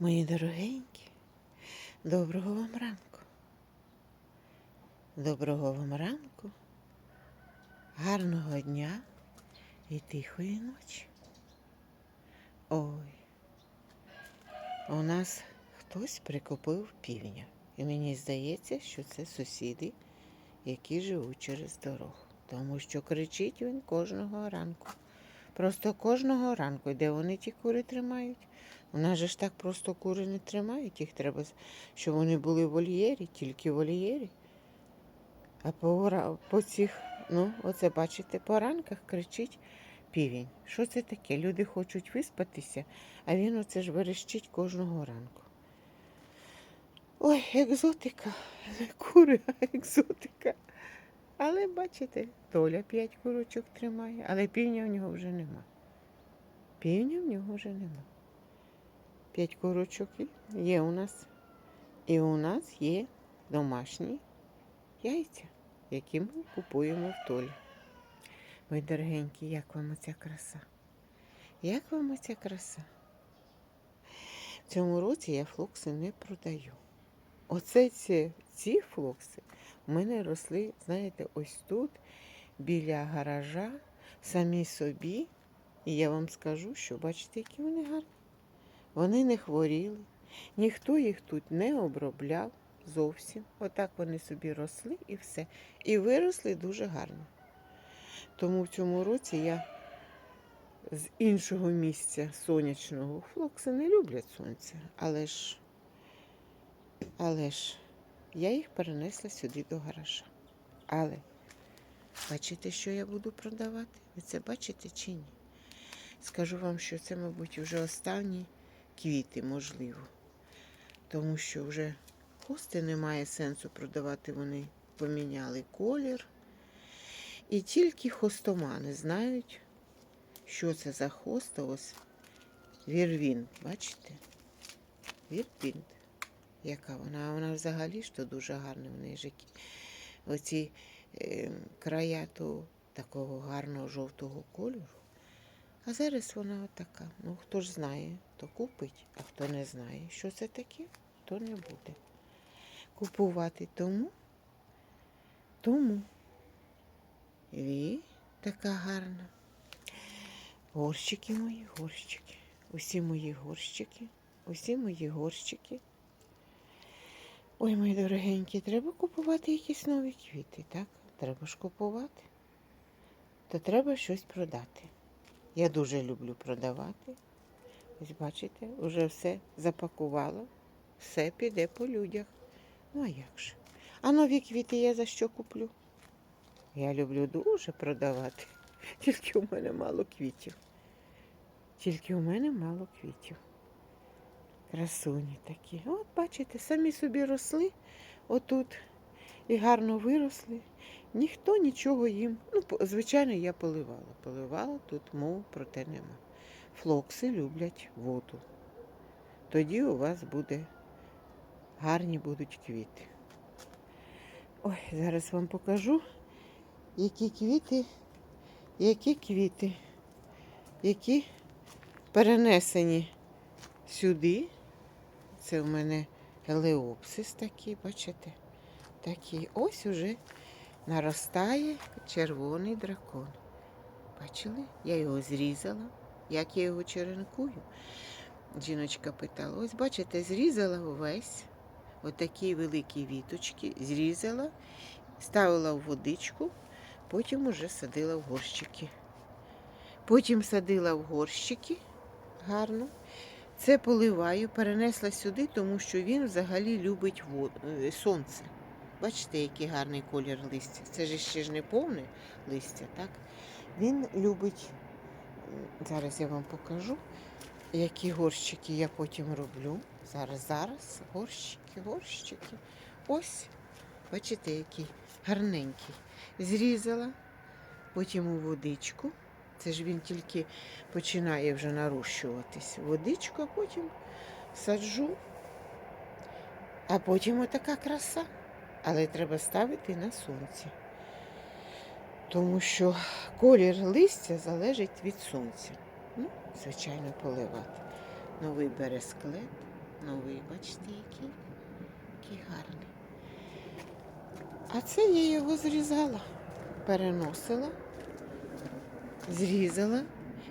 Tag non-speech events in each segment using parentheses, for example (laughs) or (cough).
Мої дорогенькі, доброго вам ранку. Доброго вам ранку, гарного дня і тихої ночі. Ой, у нас хтось прикупив півня. І мені здається, що це сусіди, які живуть через дорогу. Тому що кричить він кожного ранку. Просто кожного ранку, де вони ті кури тримають. У нас же ж так просто кури не тримають, їх треба, щоб вони були в вольєрі, тільки в вольєрі. А по, по цих, ну, оце бачите, по ранках кричить півень. Що це таке? Люди хочуть виспатися, а він оце ж верещить кожного ранку. Ой, екзотика. (laughs) Кури, екзотика. Але бачите, Толя п'ять курочок тримає, але півня в нього вже нема. Півня в нього вже нема. П'ять курочок є у нас. І у нас є домашні яйця, які ми купуємо в Толі. Мої дорогенькі, як вам оця краса? Як вам оця краса? В цьому році я флокси не продаю. Оце ці, ці флокси в мене росли, знаєте, ось тут, біля гаража, самі собі. І я вам скажу, що бачите, які вони гарні. Вони не хворіли, ніхто їх тут не обробляв зовсім. Отак вони собі росли і все. І виросли дуже гарно. Тому в цьому році я з іншого місця сонячного флокси не люблять сонце, але ж, але ж я їх перенесла сюди до гаража. Але бачите, що я буду продавати? Ви це бачите чи ні? Скажу вам, що це, мабуть, вже останні квіти, можливо. Тому що вже хости немає сенсу продавати, вони поміняли колір. І тільки хостомани знають, що це за хоста. Ось вірвін, бачите? Вірвін. Яка вона? Вона взагалі ж то дуже гарна в неї ж Оці е, края то такого гарного жовтого кольору. А зараз вона отака. Ну, хто ж знає, то купить, а хто не знає, що це таке, то не буде. Купувати тому, тому. І така гарна. Горщики мої, горщики. Усі мої горщики, усі мої горщики. Ой, мої дорогенькі, треба купувати якісь нові квіти, так? Треба ж купувати. То треба щось продати. Я дуже люблю продавати. Ось бачите, вже все запакувала, все піде по людях. Ну а як же? А нові квіти я за що куплю? Я люблю дуже продавати. (laughs) Тільки у мене мало квітів. Тільки у мене мало квітів. Красуні такі. От бачите, самі собі росли отут і гарно виросли. Ніхто нічого їм. Ну, звичайно, я поливала. Поливала, тут мов про те нема. Флокси люблять воду. Тоді у вас буде гарні будуть квіти. Ой, зараз вам покажу, які квіти, які квіти, які перенесені сюди. Це в мене елеопсис такий, бачите? Такий. Ось уже наростає червоний дракон. Бачили? Я його зрізала. Як я його черенкую? Жіночка питала: ось бачите, зрізала увесь отакі великі віточки, зрізала, ставила в водичку, потім уже садила в горщики. Потім садила в горщики гарно. Це поливаю, перенесла сюди, тому що він взагалі любить воду, е, сонце. Бачите, який гарний колір листя. Це ж ще ж не повне листя, так? Він любить, зараз я вам покажу, які горщики я потім роблю. Зараз, зараз, горщики, горщики. Ось, бачите, який гарненький. Зрізала, потім у водичку. Це ж він тільки починає вже нарощуватись. Водичку, а потім саджу. А потім отака краса. Але треба ставити на сонці. Тому що колір листя залежить від сонця. Ну, звичайно, поливати. Новий бересклет. новий. Бачите, який? Який гарний. А це я його зрізала, переносила, зрізала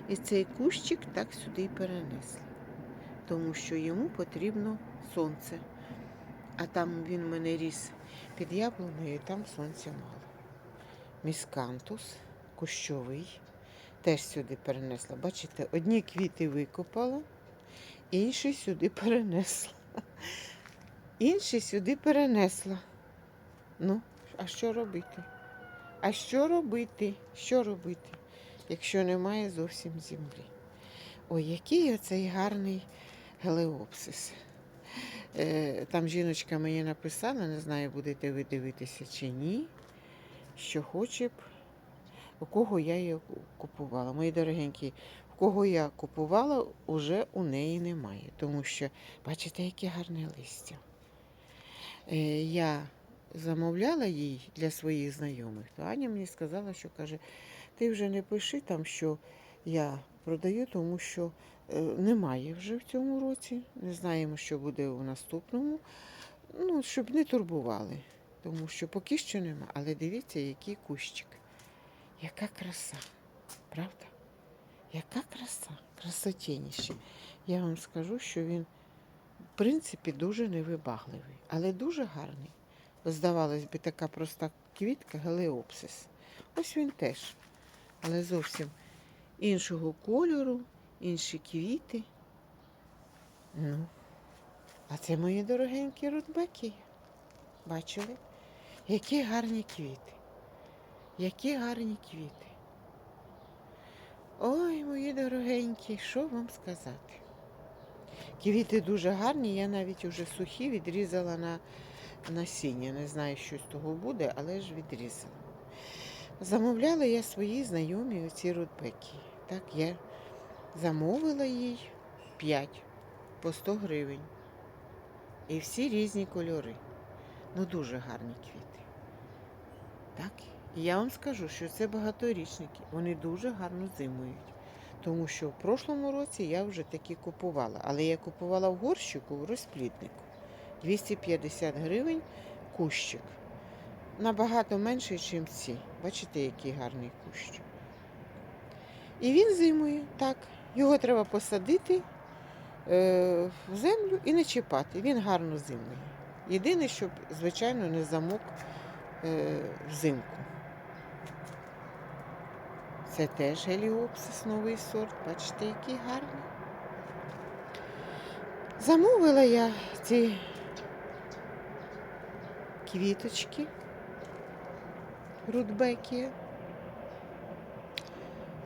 і цей кущик так сюди й перенесла. Тому що йому потрібно сонце. А там він в мене ріс під яблуною, і там сонця мало. Міскантус, кущовий, теж сюди перенесла. Бачите, одні квіти викопала, інші сюди перенесла. Інші сюди перенесла. Ну, а що робити? А що робити? Що робити, якщо немає зовсім землі? Ой, який оцей гарний гелеопсис. Е, Там жіночка мені написала, не знаю, будете ви дивитися чи ні, що хоче б, у кого я її купувала. Мої дорогенькі, в кого я купувала, уже у неї немає. Тому що, бачите, яке гарне листя. Е, Я замовляла їй для своїх знайомих, то Аня мені сказала, що каже, ти вже не пиши там, що я продаю, тому що е, немає вже в цьому році. Не знаємо, що буде у наступному. Ну, щоб не турбували, тому що поки що нема. Але дивіться, який кущик. Яка краса, правда? Яка краса, красотєніще. Я вам скажу, що він, в принципі, дуже невибагливий, але дуже гарний. Здавалось би, така проста квітка гелеопсис. Ось він теж, але зовсім іншого кольору, інші квіти. Ну, а це мої дорогенькі рудбеки. Бачили? Які гарні квіти. Які гарні квіти. Ой, мої дорогенькі, що вам сказати? Квіти дуже гарні, я навіть уже сухі відрізала на насіння. Не знаю, що з того буде, але ж відрізала. Замовляла я своїй знайомій оці рудбеки. Так, я замовила їй 5 по 100 гривень. І всі різні кольори. Ну, дуже гарні квіти. Так, і я вам скажу, що це багаторічники. Вони дуже гарно зимують. Тому що в прошлому році я вже такі купувала. Але я купувала в горщику в розпліднику. 250 гривень кущик. Набагато менший, ніж ці. Бачите, який гарний кущ. І він зимує, так. Його треба посадити е, в землю і не чіпати. Він гарно зимує. Єдине, щоб, звичайно, не замок взимку. Це теж геліопсис, новий сорт. Бачите, який гарний. Замовила я ці квіточки рудбекія.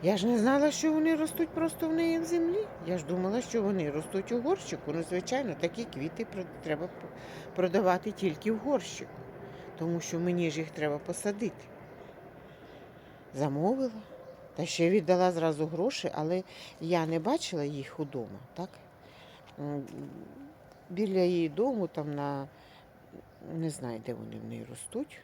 Я ж не знала, що вони ростуть просто в неї в землі. Я ж думала, що вони ростуть у горщику. Ну, звичайно, такі квіти треба продавати тільки в горщику, тому що мені ж їх треба посадити. Замовила. Та ще віддала зразу гроші, але я не бачила їх удома, так? Біля її дому, там на не знаю, де вони в неї ростуть,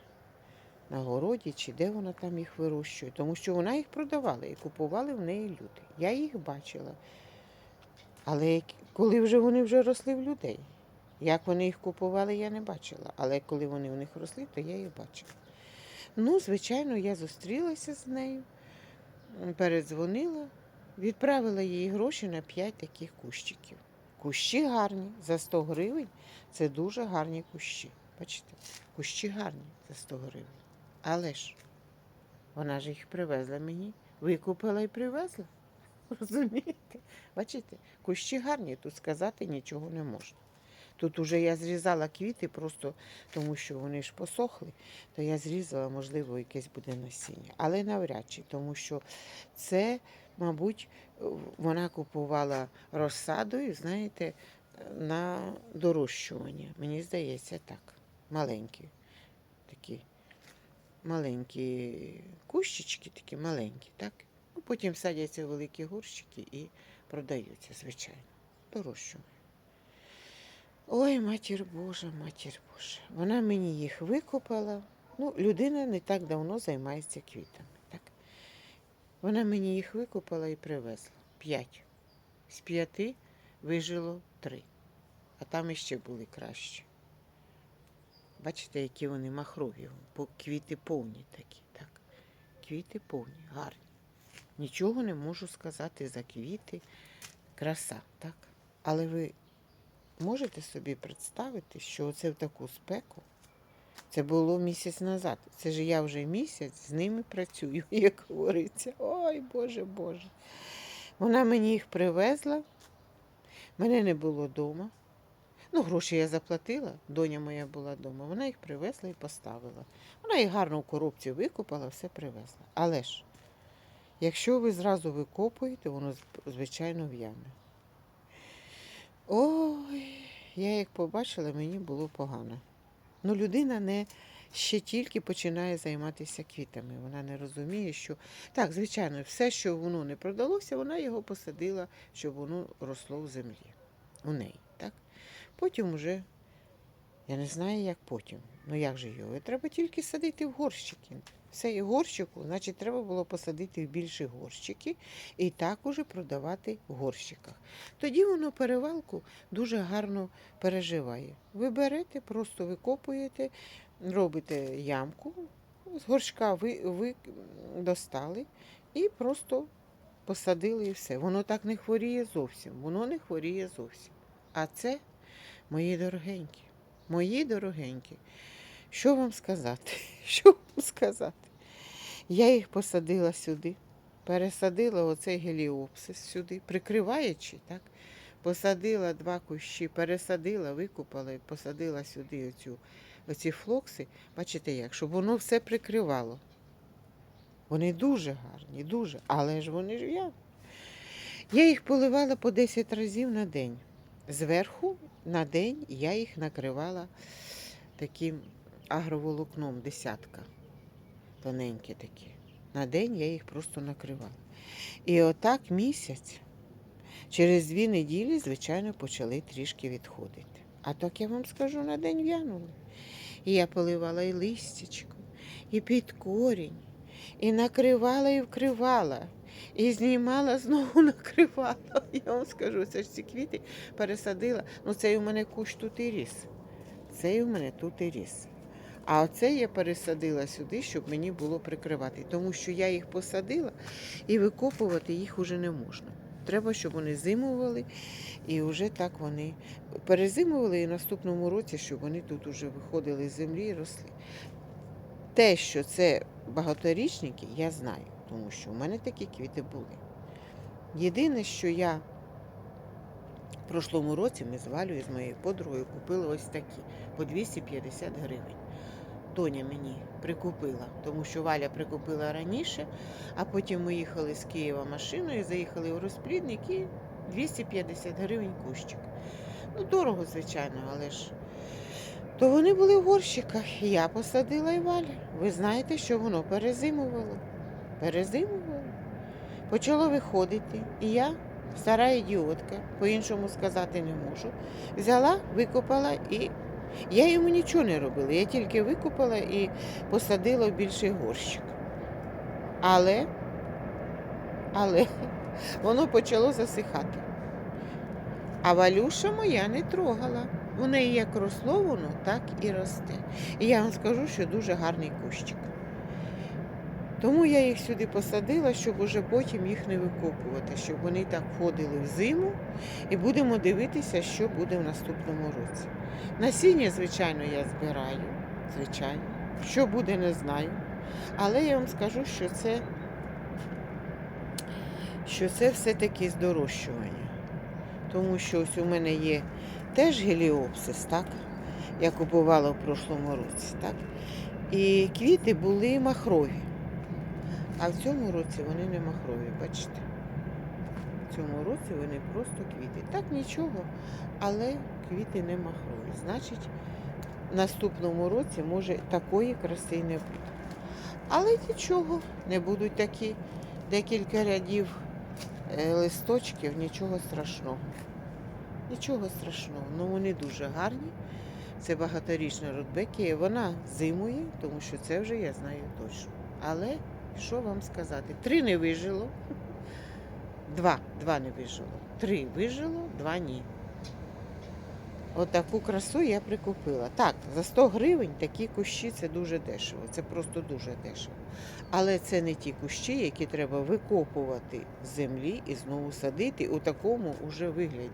на городі чи де вона там їх вирощує, тому що вона їх продавала і купували в неї люди. Я їх бачила. Але коли вже вони вже росли в людей, як вони їх купували, я не бачила. Але коли вони в них росли, то я їх бачила. Ну, звичайно, я зустрілася з нею, передзвонила, відправила їй гроші на 5 таких кущиків. Кущі гарні за 100 гривень. Це дуже гарні кущі. Бачите, кущі гарні за 100 гривень. Але ж вона ж їх привезла мені, викупила і привезла. (laughs) Розумієте? Бачите, кущі гарні, тут сказати нічого не можна. Тут уже я зрізала квіти просто тому, що вони ж посохли, то я зрізала, можливо, якесь буде насіння. Але навряд чи, тому що це, мабуть, вона купувала розсадою, знаєте, на дорощування. Мені здається, так. Маленькі. Такі маленькі кущички, такі маленькі, так? Ну, потім садяться великі горщики і продаються, звичайно. Дорощування. Ой, матір Божа, матір Божа. Вона мені їх викопала. Ну, людина не так давно займається квітами. Так? Вона мені їх викопала і привезла. П'ять. З п'яти вижило три. а там іще були кращі. Бачите, які вони махрові, квіти повні такі, так. Квіти повні, гарні. Нічого не можу сказати за квіти. Краса, так? Але ви можете собі представити, що оце в таку спеку, це було місяць назад. Це ж я вже місяць з ними працюю, (laughs) як говориться. Ой, Боже, Боже. Вона мені їх привезла, мене не було вдома. Ну, гроші я заплатила, доня моя була вдома. Вона їх привезла і поставила. Вона їх гарно в коробці викопала, все привезла. Але ж, якщо ви зразу викопуєте, воно звичайно в'яне. Ой, я як побачила, мені було погано. Ну, людина не ще тільки починає займатися квітами. Вона не розуміє, що так, звичайно, все, що воно не продалося, вона його посадила, щоб воно росло в землі. У неї, так? Потім уже, я не знаю, як потім. Ну як же його? Треба тільки садити в горщики. І горщику, значить, треба було посадити в більші горщики і так уже продавати в горщиках. Тоді воно перевалку дуже гарно переживає. Ви берете, просто викопуєте, робите ямку, з горшка ви, ви достали і просто посадили і все. Воно так не хворіє зовсім. Воно не хворіє зовсім. А це мої дорогенькі, мої дорогенькі. Що вам сказати? (laughs) Що вам сказати? Я їх посадила сюди, пересадила оцей геліопсис сюди, прикриваючи, так? Посадила два кущі, пересадила, викупала і посадила сюди оцю, оці флокси. Бачите як, щоб воно все прикривало. Вони дуже гарні, дуже, але ж вони ж я. Я їх поливала по 10 разів на день. Зверху на день я їх накривала таким агроволокном, десятка. Тоненькі такі. На день я їх просто накривала. І отак місяць, через дві неділі, звичайно, почали трішки відходити. А так я вам скажу, на день в'янули. І я поливала і листячко, і під корінь, і накривала, і вкривала. І знімала, (laughs) знову накривала. Я вам скажу, це ж ці квіти пересадила. Ну, цей у мене кущ тут і ріс. Цей у мене тут і ріс. А оце я пересадила сюди, щоб мені було прикривати. Тому що я їх посадила і викопувати їх уже не можна. Треба, щоб вони зимували, і вже так вони перезимували і в наступному році, щоб вони тут уже виходили з землі і росли. Те, що це багаторічники, я знаю, тому що в мене такі квіти були. Єдине, що я в прошлому році ми з Валею, з моєю подругою купили ось такі по 250 гривень. Доня мені прикупила, тому що Валя прикупила раніше, а потім ми їхали з Києва машиною, заїхали у розплідник і 250 гривень кущик. Ну, дорого, звичайно, але ж. То вони були в горщиках. Я посадила і Валя. Ви знаєте, що воно перезимувало. Перезимувало. Почало виходити. І я, стара ідіотка, по-іншому сказати не можу, взяла, викопала і я йому нічого не робила. Я тільки викопала і посадила в більший горщик. Але, але (laughs) воно почало засихати. А Валюша моя не трогала. У неї як росло воно, так і росте. І я вам скажу, що дуже гарний кущик. Тому я їх сюди посадила, щоб уже потім їх не викопувати, щоб вони так входили в зиму і будемо дивитися, що буде в наступному році. Насіння, звичайно, я збираю, звичайно. Що буде, не знаю. Але я вам скажу, що це, що це все-таки здорожчування. Тому що ось у мене є теж геліопсис, так? Я купувала в прошлому році, так? І квіти були махрові. А в цьому році вони не махрові, бачите? В цьому році вони просто квіти. Так нічого, але квіти не махрові. Значить, в наступному році може такої краси не буде. Але нічого, не будуть такі декілька рядів е, листочків, нічого страшного. Нічого страшного, ну вони дуже гарні. Це багаторічна рудбекія. Вона зимує, тому що це вже я знаю точно. Але що вам сказати? Три не вижило. Два, два не вижило. Три вижило, два ні. Отаку красу я прикупила. Так, за 100 гривень такі кущі це дуже дешево. Це просто дуже дешево. Але це не ті кущі, які треба викопувати з землі і знову садити у такому уже вигляді.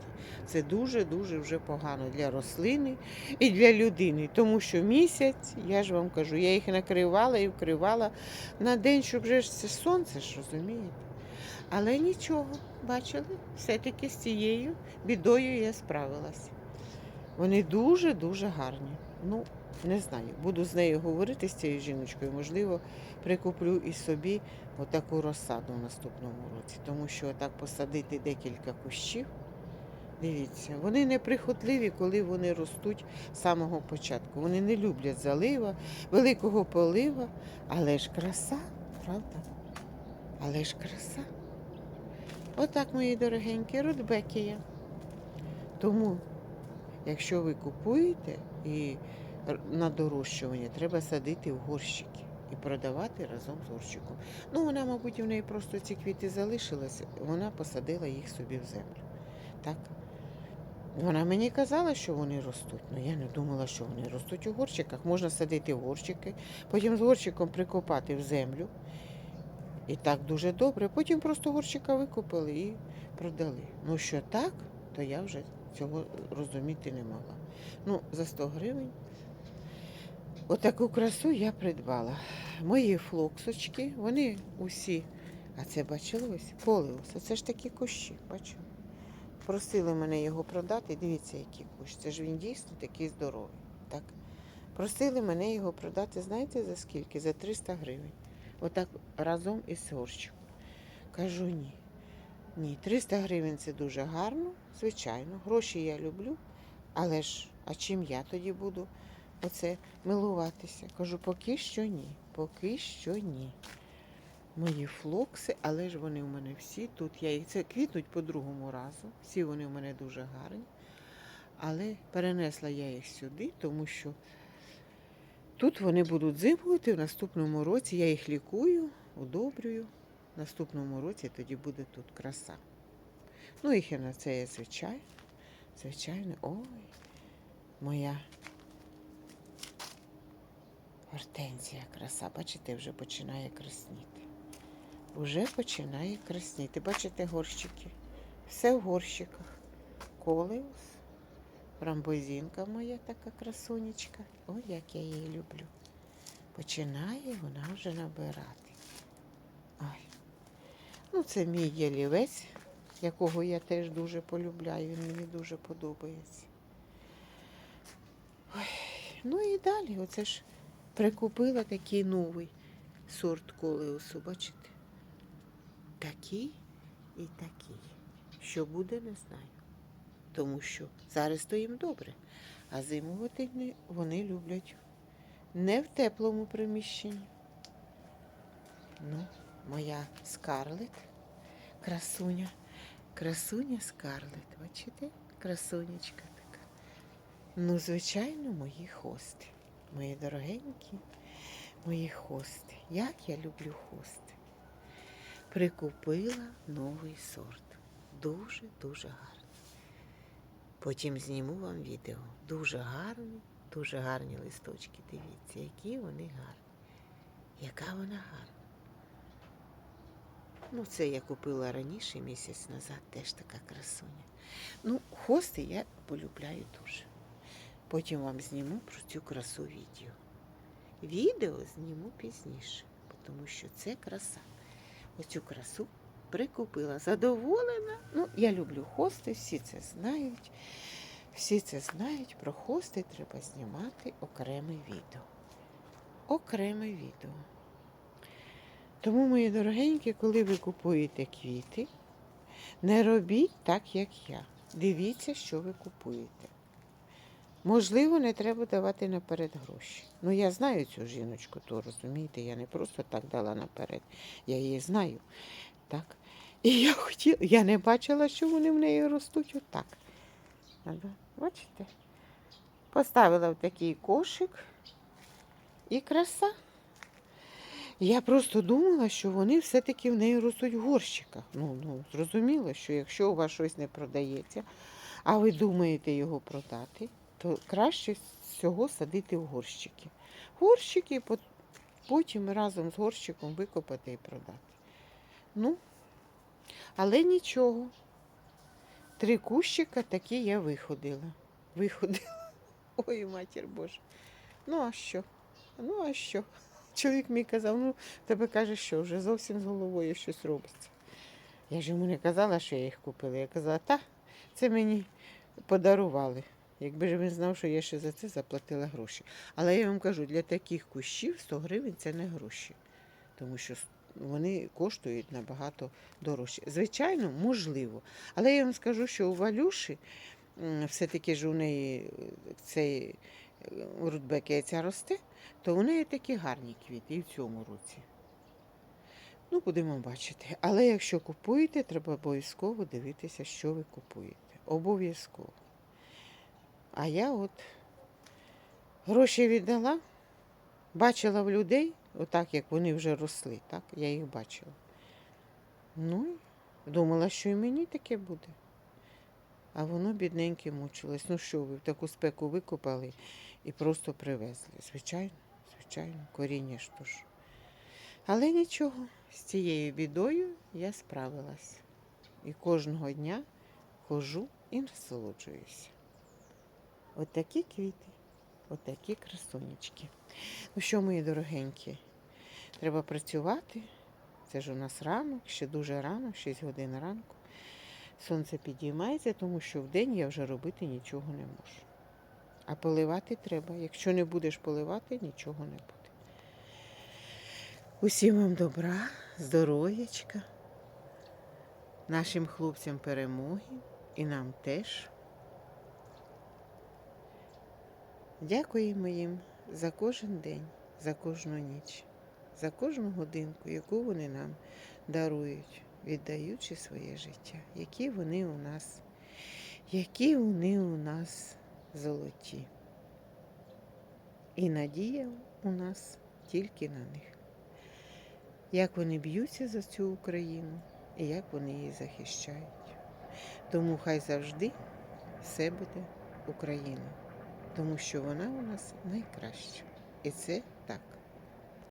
Це дуже-дуже вже погано для рослини і для людини. Тому що місяць, я ж вам кажу, я їх накривала і вкривала на день, щоб вже ж це сонце ж розумієте. Але нічого, бачили, все-таки з цією бідою я справилась. Вони дуже-дуже гарні. Ну, не знаю, буду з нею говорити з цією жіночкою. Можливо, прикуплю і собі отаку розсаду в наступному році. Тому що так посадити декілька кущів. Дивіться, вони неприхотливі, коли вони ростуть з самого початку. Вони не люблять залива, великого полива, але ж краса, правда? Але ж краса. Отак, мої дорогенькі, рудбекія. Тому, якщо ви купуєте і на дорощування, треба садити в горщики і продавати разом з горщиком. Ну, вона, мабуть, в неї просто ці квіти залишилися, вона посадила їх собі в землю. Так? Вона мені казала, що вони ростуть, але я не думала, що вони ростуть у горщиках. Можна садити в горщики, потім з горщиком прикопати в землю. І так дуже добре. Потім просто горщика викопали і продали. Ну що так, то я вже цього розуміти не могла. Ну, за 100 гривень. Отаку красу я придбала. Мої флоксочки, вони усі, а це бачили ось колеус. Це ж такі кущі, бачу. Просили мене його продати. Дивіться, який кущ. Це ж він дійсно такий здоровий. Так? Просили мене його продати, знаєте, за скільки? За 300 гривень. Отак разом із горщиком. Кажу ні. Ні, 300 гривень це дуже гарно, звичайно. Гроші я люблю, але ж, а чим я тоді буду оце милуватися? Кажу, поки що ні. Поки що ні. Мої флокси, але ж вони в мене всі тут. Я їх це квітнуть по другому разу. Всі вони в мене дуже гарні. Але перенесла я їх сюди, тому що тут вони будуть зимувати в наступному році. Я їх лікую, удобрюю. Наступному році тоді буде тут краса. Ну, і хінацея, звичайно. Звичайно, ой, моя гортензія краса. Бачите, вже починає красніти. Уже починає красніти. Бачите горщики? Все в горщиках. Колеус, рамбозінка моя така красунечка. Ой, як я її люблю. Починає вона вже набирати. Ну, це мій ялівець, якого я теж дуже полюбляю. Він мені дуже подобається. Ой. Ну і далі, оце ж прикупила такий новий сорт колеусу, бачите? Такий і такий. Що буде, не знаю. Тому що зараз то їм добре, а зимувати вони люблять не в теплому приміщенні. Ну, моя скарлет, красуня, красуня скарлет, бачите? Красунечка така. Ну, звичайно, мої хости. Мої дорогенькі, мої хости. Як я люблю хости. Прикупила новий сорт. Дуже-дуже гарний. Потім зніму вам відео. Дуже гарні, дуже гарні листочки. Дивіться, які вони гарні. Яка вона гарна. Ну, це я купила раніше, місяць назад, теж така красуня. Ну, хости я полюбляю дуже. Потім вам зніму про цю красу відео. Відео зніму пізніше, тому що це краса. Оцю красу прикупила. Задоволена. Ну, я люблю хости, всі це знають. Всі це знають. Про хости треба знімати окреме відео. Окреме відео. Тому, мої дорогенькі, коли ви купуєте квіти, не робіть так, як я. Дивіться, що ви купуєте. Можливо, не треба давати наперед гроші. Ну, я знаю цю жіночку, то розумієте, я не просто так дала наперед. Я її знаю. Так. І я хотіла, я не бачила, що вони в неї ростуть отак. Бачите? Поставила в такий кошик і краса. Я просто думала, що вони все-таки в неї ростуть в горщиках. Ну, ну, зрозуміло, що якщо у вас щось не продається, а ви думаєте його продати, то краще всього садити в горщики. Горщики потім разом з горщиком викопати і продати. Ну, але нічого. Три кущика такі я виходила. Виходила. (laughs) Ой, матір Божа. Ну а що? Ну а що? Чоловік мій казав, ну тебе каже, що вже зовсім з головою щось робиться. Я ж йому не казала, що я їх купила. Я казала, та, це мені подарували. Якби ж він знав, що я ще за це заплатила гроші. Але я вам кажу, для таких кущів 100 гривень це не гроші. Тому що вони коштують набагато дорожче. Звичайно, можливо. Але я вам скажу, що у Валюші все-таки ж у неї е, цей рудбекія росте, то у неї такі гарні квіти і в цьому році. Ну, будемо бачити. Але якщо купуєте, треба обов'язково дивитися, що ви купуєте. Обов'язково. А я от гроші віддала, бачила в людей, отак як вони вже росли, так? Я їх бачила. Ну, думала, що і мені таке буде. А воно бідненьке мучилось. Ну що ви в таку спеку викопали і просто привезли. Звичайно, звичайно, коріння ж то ж. Але нічого, з цією бідою я справилась. І кожного дня хожу і насолоджуюся. От такі квіти, от такі красунечки. Ну що, мої дорогенькі, треба працювати. Це ж у нас ранок, ще дуже рано, 6 годин ранку. Сонце підіймається, тому що вдень я вже робити нічого не можу. А поливати треба. Якщо не будеш поливати, нічого не буде. Усім вам добра, здоров'ячка, нашим хлопцям перемоги і нам теж. Дякуємо їм за кожен день, за кожну ніч, за кожну годинку, яку вони нам дарують, віддаючи своє життя, які вони у нас, які вони у нас золоті. І надія у нас тільки на них. Як вони б'ються за цю Україну і як вони її захищають. Тому хай завжди все буде Україна, тому що вона у нас найкраща. І це так.